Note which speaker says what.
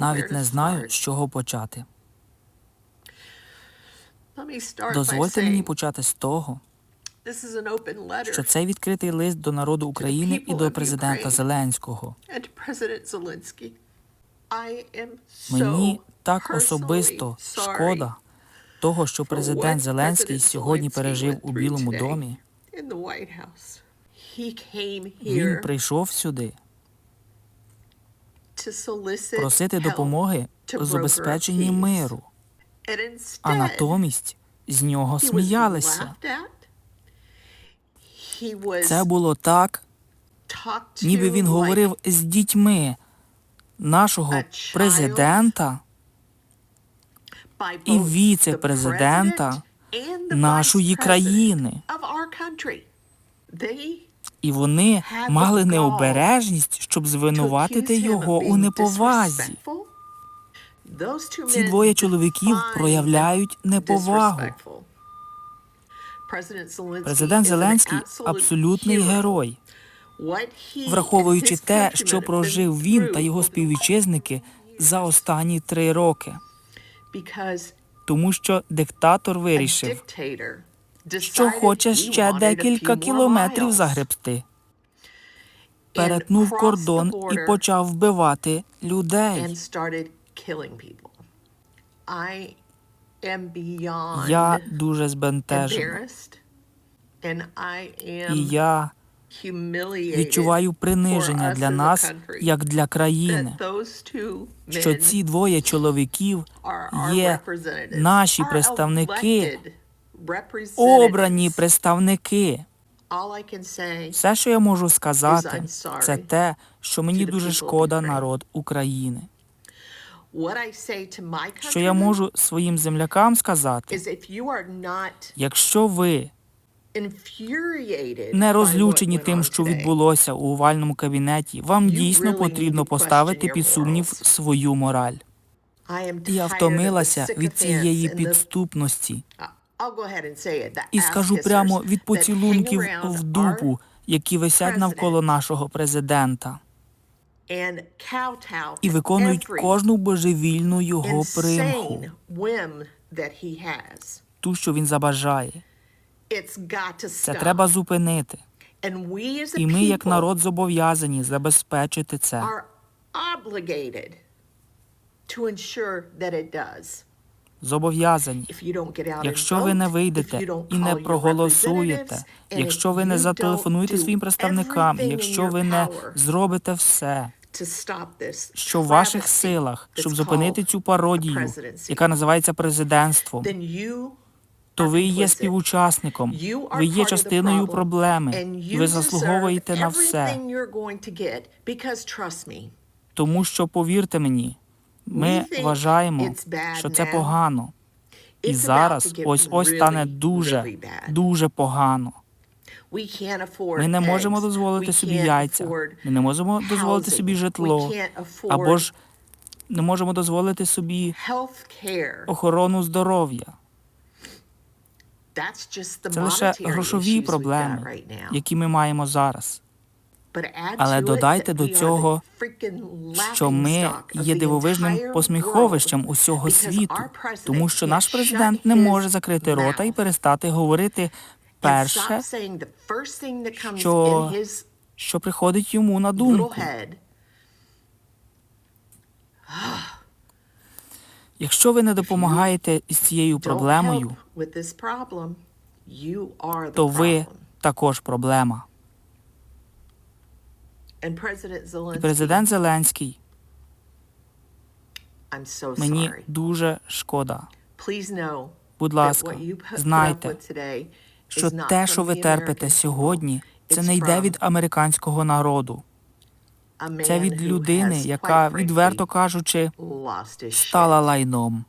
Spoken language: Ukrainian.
Speaker 1: Навіть не знаю, з чого почати. Дозвольте мені почати з того, що це відкритий лист до народу України і до президента Зеленського. Мені так особисто шкода того, що президент Зеленський сьогодні пережив у Білому домі. Він прийшов сюди просити допомоги у забезпеченні миру, а натомість з нього сміялися. Це було так, ніби він говорив з дітьми нашого президента і віце-президента нашої країни. І вони мали необережність, щоб звинуватити його у неповазі. Ці двоє чоловіків проявляють неповагу. Президент Зеленський абсолютний герой, враховуючи те, що прожив він та його співвітчизники за останні три роки, тому що диктатор вирішив, що хоче ще декілька кілометрів
Speaker 2: and
Speaker 1: Перетнув кордон і почав вбивати людей. Я дуже
Speaker 2: I
Speaker 1: І я відчуваю приниження для нас, як для країни, що ці двоє чоловіків є наші представники. Обрані представники. Все, що я можу сказати, це те, що мені дуже шкода народ України. Що я можу своїм землякам сказати, якщо ви не розлючені тим, що відбулося у овальному кабінеті, вам дійсно потрібно поставити під сумнів свою мораль. Я втомилася від цієї підступності. І скажу прямо від поцілунків в дупу, які висять навколо нашого президента, і виконують кожну божевільну його примху, ту, що він забажає. Це треба зупинити. І ми, як народ, зобов'язані забезпечити це. Зобов'язані. Якщо ви не вийдете і не проголосуєте, якщо ви не зателефонуєте своїм представникам, якщо ви не зробите все, що в ваших силах, щоб зупинити цю пародію, яка називається президентством, то ви є співучасником, ви є частиною проблеми, і ви заслуговуєте на все. Тому що, повірте мені, ми вважаємо, що це погано. І зараз ось ось стане дуже, дуже погано. Ми не можемо дозволити собі яйця, ми не можемо дозволити собі житло, або ж не можемо дозволити собі охорону здоров'я. Це лише грошові проблеми, які ми маємо зараз. Але додайте до цього, що ми є дивовижним посміховищем усього світу, тому що наш президент не може закрити рота і перестати говорити перше, що що приходить йому на думку. Якщо ви не допомагаєте із цією проблемою, то ви також проблема. І президент Зеленський, мені дуже шкода. Будь ласка, знайте, що те, що ви терпите сьогодні, це не йде від американського народу. Це від людини, яка, відверто кажучи, стала лайном.